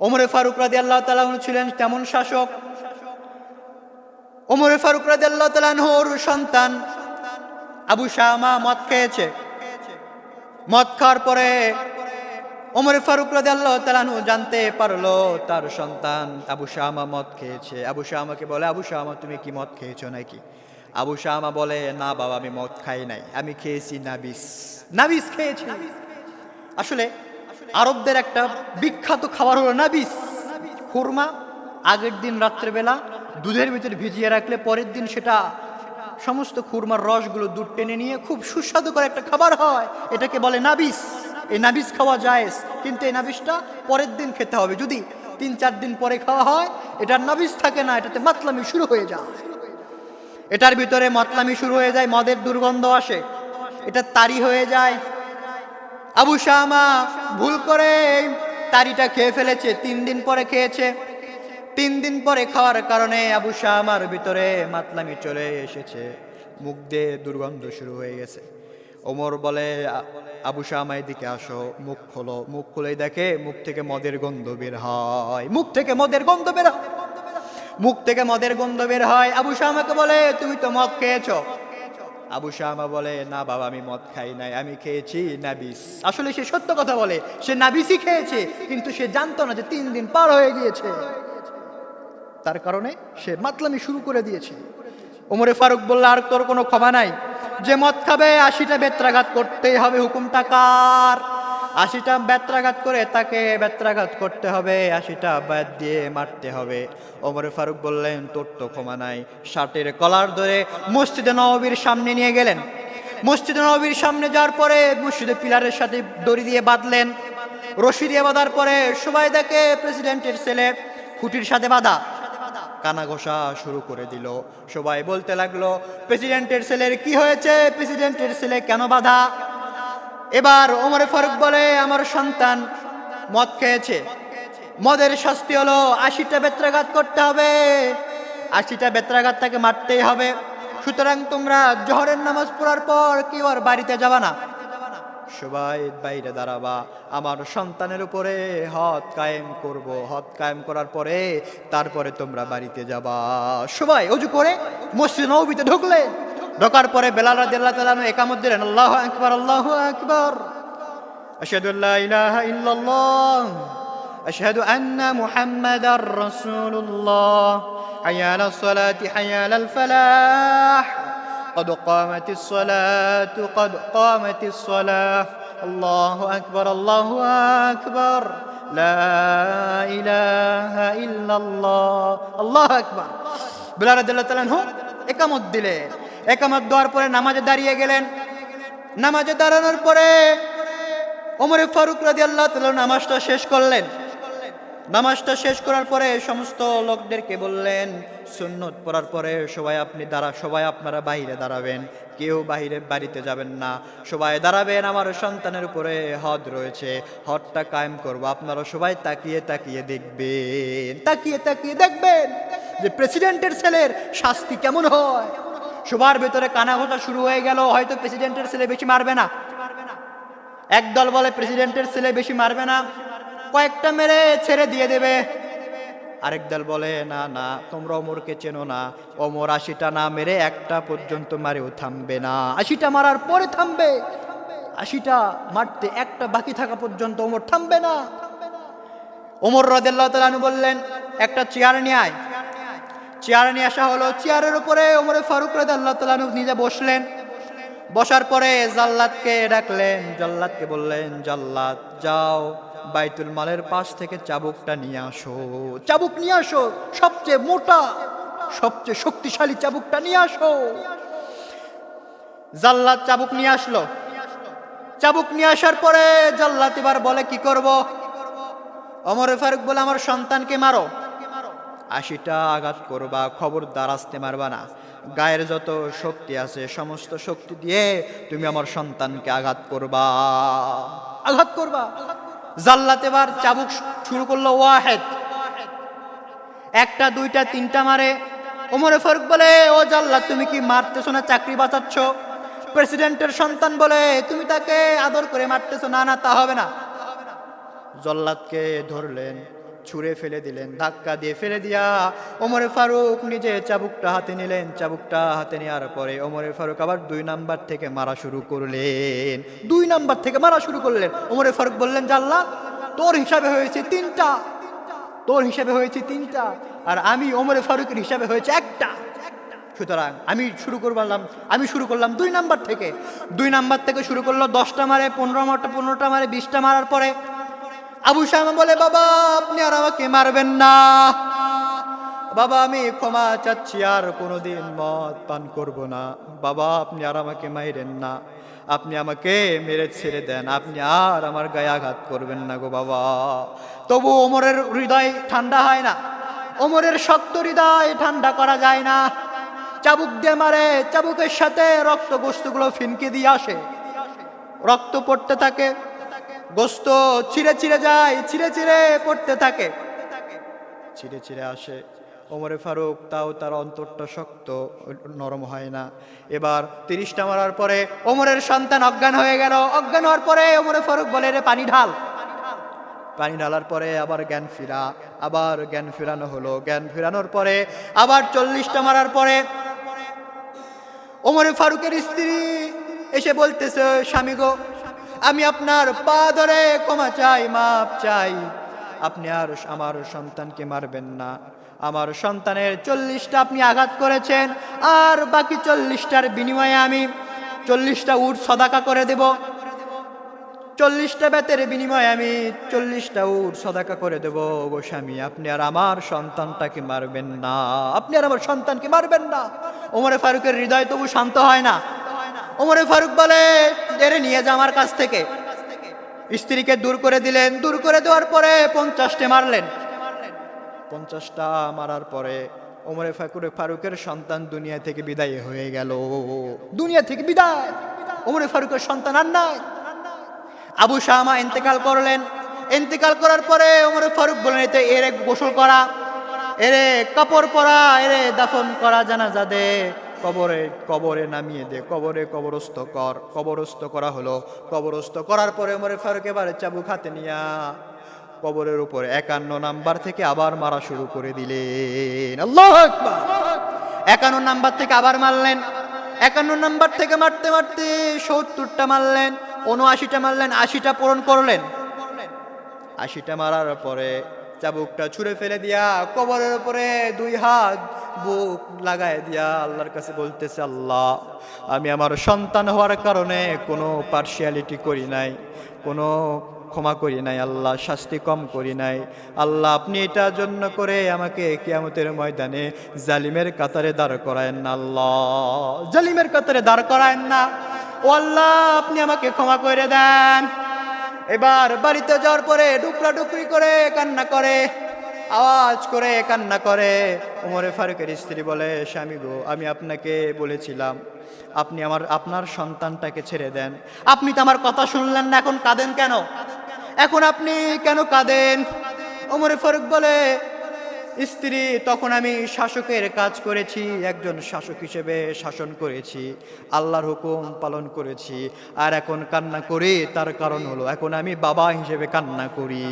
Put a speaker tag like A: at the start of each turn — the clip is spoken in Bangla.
A: ওমরে ফারুক রাদি আল্লাহ তালাহ ছিলেন তেমন শাসক। ওমরে ফারুক রাদি আল্লাহ তালাহর সন্তান আবু শামা মদ খেয়েছে। মদ খাওয়ার পরে ওমরে ফারুক রাদি আল্লাহ তালাহু জানতে পারল তার সন্তান আবু শামা মদ খেয়েছে। আবু শামাকে বলে, আবু শামা, তুমি কি মদ খেয়েছো নাকি? আবু শামা বলে, না বাবা, আমি মদ খাই নাই। আমি খেয়েছি নাবিস। নাবিস খেয়েছি। আসলে আরবদের একটা বিখ্যাত খাবার হলো নাবিস। খুরমা, আগের দিন রাত্রেবেলা দুধের ভিতরে ভিজিয়ে রাখলে পরের দিন সেটা সমস্ত খুরমার রসগুলো দুধ টেনে নিয়ে খুব সুস্বাদু করে একটা খাবার হয়। এটাকে বলে নাবিস। এই নাবিস খাওয়া যায় কিন্তু এই নাবিসটা পরের দিন খেতে হবে। যদি তিন, চার দিন পরে খাওয়া হয়, এটার নাবিস থাকে না, এটাতে মাতলামি শুরু হয়ে যায়। এটার ভিতরে মাতলামি শুরু হয়ে যায়, মদের দুর্গন্ধ আসে। এটা তারি হয়ে যায় আবু শামা ভুল করে তারিটা খেয়ে ফেলেছে, তিন দিন পরে খেয়েছে। তিন দিন পরে খাওয়ার কারণে আবু শামার ভিতরে মাতলামি চলে এসেছে। মুখ দিয়ে দুর্গন্ধ শুরু হয়ে গেছে। ওমর বলে, "আ- আবু শামা, এদিকে আসো, মুখ খোলো। মুখ খুলেই দেখে মুখ থেকে মদের গন্ধ বের হয়। মুখ থেকে মদের গন্ধ বের হয়। মুখ থেকে মদের গন্ধ বের হয়। আবু শামাকে বলে, তুমি তো মদ খেয়েছো। আবু শামা বলে, না বাবা, আমি মদ খাই নাই, আমি খেয়েছি নাবিস। আসলে সে সত্য কথা বলে, সে নাবিসই খেয়েছে, কিন্তু সে জানতো না যে তিন দিন পার হয়ে গিয়েছে। তার কারণে সে মাতলামি শুরু করে দিয়েছে। ওমরে ফারুক বলল, আর তোর কোনো ক্ষমা নাই। যে মদ খাবে, আশিটা বেত্রাঘাত করতেই হবে, হুকুমটা কার? আশিটা বেত্রাঘাত করে তাকে বেত্রাঘাত করতে হবে, আশিটা ব্যাত দিয়ে মারতে হবে। ওমরে ফারুক বললেন, তোর তো ক্ষমা নাই। শার্টের কলার ধরে মসজিদে নববীর সামনে নিয়ে গেলেন। মসজিদে নববীর সামনে যাওয়ার পরে মসজিদে পিলারের সাথে দড়ি দিয়ে বাঁধলেন। রশি দিয়ে বাঁধার পরে সবাই দেখে প্রেসিডেন্টের ছেলে খুঁটির সাথে বাঁধা, কানা ঘষা শুরু করে দিল। সবাই বলতে লাগল, প্রেসিডেন্টের ছেলের কি হয়েছে? প্রেসিডেন্টের ছেলে কেন বাধা? এবার ওমরে ফারুক বলে, আমার সন্তান মদ খেয়েছে। মদের শাস্তি হলো, আশিটা বেত্রাঘাত করতে হবে। আশিটা বেত্রাঘাত তাকে মারতেই হবে। সুতরাং তোমরা জহরের নামাজ পড়ার পর কেউ আর বাড়িতে যাবা না। সবাই বাইরে দাঁড়াবা। আমার সন্তানের উপরে হদ কায়েম করব। হদ কায়েম করার পরে তারপরে তোমরা বাড়িতে যাবা। সবাই অজু করে মসজিদ নবীতে ঢুকলে। ঢোকার পরে বেলাল রাদিয়াল্লাহু তাআলা আনহু একামত দিলেন আল্লাহু আকবার আল্লাহু আকবার আশহাদু আল্লা ইলাহা ইল্লাল্লাহ আশহাদু আন্না মুহাম্মাদার রাসূলুল্লাহ হাইয়া আলাস সালাতি হাইয়া আলাল ফালাহ قد قامت الصلاة قد قامت الصلاة الله أكبر الله أكبر لا إله إلا الله الله أكبر বিলাল রাদিয়াল্লাহু তাআলা আনহু একামত দিলেন একামত দেওয়ার পরে নামাজে দাঁড়িয়ে গেলেন। নামাজে দাঁড়ানোর পরে ওমরে ফারুক রাদিয়াল্লাহু তাআলা নামাজটা শেষ করলেন। নামাজটা শেষ করার পরে সমস্ত লোকদেরকে বললেন, সুন্নত পড়ার পরে সবাই আপনি দাঁড়া, সবাই আপনারা বাইরে দাঁড়াবেন। কেউ বাইরে বাড়িতে যাবেন না। সবাই দাঁড়াবেন, আমার সন্তানের উপরে হদ রয়েছে। হদটা কায়েম করব। আপনারা সবাই তাকিয়ে তাকিয়ে দেখবেন, তাকিয়ে তাকিয়ে দেখবেন যে প্রেসিডেন্টের ছেলের শাস্তি কেমন হয়? সবার ভেতরে কানাঘোষা শুরু হয়ে গেল, হয়তো প্রেসিডেন্টের ছেলে বেশি মারবে না। একদল বলে প্রেসিডেন্টের ছেলে বেশি মারবে না, কয়েকটা মেরে ছেড়ে দিয়ে দেবে। আরেক দল বলে, না না, তোমরা অমরকে চেনো না, অমর আশিটা না মেরে একটা পর্যন্ত মারেও থামবে না। আশিটা মারার পরে থামবে, আশিটা মারতে একটা বাকি থাকা পর্যন্ত ওমর থামবে না। ওমর রদেল্লাহ বললেন, একটা চেয়ার নিয়ে আয়। চেয়ার নিয়ে আসা হলো। চেয়ারের উপরে ওমরে ফারুক রদাল্লাহ তালু নিজে বসলেন। বসার পরে জাল্লাদকে ডাকলেন। জাল্লাদকে বললেন, জাল্লাদ, যাও, বাইতুল মালের পাশ থেকে চাবুকটা নিয়ে আসো। চাবুক নিয়ে আসো, সবচেয়ে মোটা, সবচেয়ে শক্তিশালী চাবুকটা নিয়ে আসো। জাল্লাদ চাবুক নিয়ে আসলো। চাবুক নিয়ে আসার পরে জাল্লাদ এবার বলে, কি করব? অমর ফারুক বলে, আমার সন্তানকে মারো। আশিটা আঘাত করবা, খবরদার আসতে মারবা না। গায়ের যত শক্তি আছে, সমস্ত শক্তি দিয়ে তুমি আমার সন্তানকে আঘাত করবা। আঘাত করবা? জাল্লাত এবার চাবুক শুরু করল ওয়াহেদ। একটা, দুইটা, তিনটা মারে। ওমরে ফারুক বলে, ও জাল্লাত তুমি কি মারতেছো না? চাকরি বাঁচাচ্ছ? প্রেসিডেন্টের সন্তান বলে, তুমি তাকে আদর করে মারতেছো? না না, তা হবে না। জল্লাদকে ধরলেন। ছুঁড়ে ফেলে দিলেন, ধাক্কা দিয়ে ফেলে দিয়া ওমরে ফারুক নিজে চাবুকটা হাতে নিলেন, চাবুকটা হাতে নেওয়ার পরে ওমরে ফারুক আবার দুই নাম্বার থেকে মারা শুরু করলেন, দুই নাম্বার থেকে মারা শুরু করলেন। ওমরে ফারুক বললেন জাল্লা তোর হিসাবে হয়েছে তিনটা, তোর হিসাবে হয়েছে তিনটা, আর আমি ওমরে ফারুকের হিসাবে হয়েছে একটা। সুতরাং আমি শুরু করলাম, আমি শুরু করলাম দুই নাম্বার থেকে। দুই নাম্বার থেকে শুরু করল, দশটা মারে, পনেরো মারটা, পনেরোটা মারে, বিশটা মারার পরে আবু শামা বলে, বাবা, আপনি আর আমাকে মারবেন না। বাবা, আমি ক্ষমা চাচ্ছি, আর কোনোদিন মদ পান করব না। বাবা, আপনি আর আমাকে মাইরেন না। আপনি আমাকে মেরে ছেড়ে দেন। আপনি আর আমার গায়ে আঘাত করবেন না গো বাবা। তবু ওমরের হৃদয় ঠান্ডা হয় না। ওমরের শক্ত হৃদয় ঠান্ডা করা যায় না। চাবুক দিয়ে মারে, চাবুকের সাথে রক্ত গোস্তগুলো ফিনকে দিয়ে আসে। রক্ত পড়তে থাকে। গোস্ত ছিঁড়ে ছিঁড়ে যায়, ছিঁড়ে ছিঁড়ে পড়তে থাকে। ছিঁড়ে ছিঁড়ে আসে। ওমরে ফারুক, তাও তার অন্তরটা শক্ত, নরম হয় না। এবার তিরিশটা মারার পরে ওমরের সন্তান অজ্ঞান হয়ে গেল। অজ্ঞান হওয়ার পরে ওমরে ফারুক বলে, রে, পানি ঢাল। পানি ঢালার পরে আবার জ্ঞান ফিরা, আবার জ্ঞান ফিরানো হলো। জ্ঞান ফিরানোর পরে আবার চল্লিশটা মারার পরে ওমরে ফারুকের স্ত্রী এসে বলতেছে, স্বামী গো আমি আপনার পা ধরে ক্ষমা চাই মাপ চাই। আপনি আর আমার সন্তানকে মারবেন না। আমার সন্তানের চল্লিশটা আপনি আঘাত করেছেন, আর বাকি চল্লিশটার বিনিময়ে আমি চল্লিশটা উট সদাকা করে দেব। চল্লিশটা বেতের বিনিময়ে আমি চল্লিশটা উট সদাকা করে দেব। গো স্বামী, আপনি আর আমার সন্তানটাকে মারবেন না। আপনি আর আমার সন্তানকে মারবেন না। ওমরে ফারুকের হৃদয় তবু শান্ত হয় না। ওমরে ফারুক বলে, এরে নিয়ে যা আমার কাছ থেকে। স্ত্রীকে দূর করে দিলেন। দূর করে দেওয়ার পরে পঞ্চাশটে মারলেন। পঞ্চাশটা মারার পরে ওমরে ফাকুরে ফারুকের সন্তান দুনিয়া থেকে বিদায় হয়ে গেল। দুনিয়া থেকে বিদায়। ওমরে ফারুকের সন্তান আর নাই। আবু শামা ইন্তেকাল করলেন। ইন্তেকাল করার পরে ওমরে ফারুক বলেন এতে এরে গোসল করা, এরে কাপড় পরা, এরে দাফন করা জানাজা দে। কবরে কবরে নামিয়ে দে, কবরে কবরস্থ কর, কবরস্থ করা হলো। কবরস্থ করার পরে ওমরে ফারুক এবারে চাবুক হাতে নিয়া কবরের উপরে একান্ন নাম্বার থেকে আবার মারা শুরু করে দিলেন। একান্ন নাম্বার থেকে আবার মারলেন। একান্ন নাম্বার থেকে মারতে মারতে সত্তরটা মারলেন, উনআশিটা মারলেন, আশিটা পূরণ করলেন। আশিটা মারার পরে চাবুকটা ছুঁড়ে ফেলে দিয়া কবরের উপরে দুই হাত বুক লাগায় দিয়া আল্লাহর কাছে বলতেছে, আল্লাহ, আমি আমার সন্তান হওয়ার কারণে কোনো পার্সিয়ালিটি করি নাই, কোনো ক্ষমা করি নাই, আল্লাহ শাস্তি কম করি নাই। আল্লাহ, আপনি এটার জন্য করে আমাকে কিয়ামতের ময়দানে জালিমের কাতারে দাঁড় করায়েন না, আল্লাহ। জালিমের কাতারে দাঁড় করায়েন না। ও আল্লাহ, আপনি আমাকে ক্ষমা করে দেন। এবার বাড়িতে যাওয়ার পরে ডুকরা ডুকরি করে কান্না করে, আওয়াজ করে কান্না করে। উমরে ফারুকের স্ত্রী বলে, স্বামী গো, আমি আপনাকে বলেছিলাম, আপনি আমার, আপনার সন্তানটাকে ছেড়ে দেন। আপনি তো আমার কথা শুনলেন না, এখন কাঁদেন কেন? এখন আপনি কেন কাঁদেন? উমরে ফারুক বলে স্ত্রী, তখন আমি শাসকের কাজ করেছি, একজন শাসক হিসেবে শাসন করেছি, আল্লাহর হুকুম পালন করেছি, আর এখন কান্না করি, তার কারণ হলো, এখন আমি বাবা হিসেবে কান্না করি।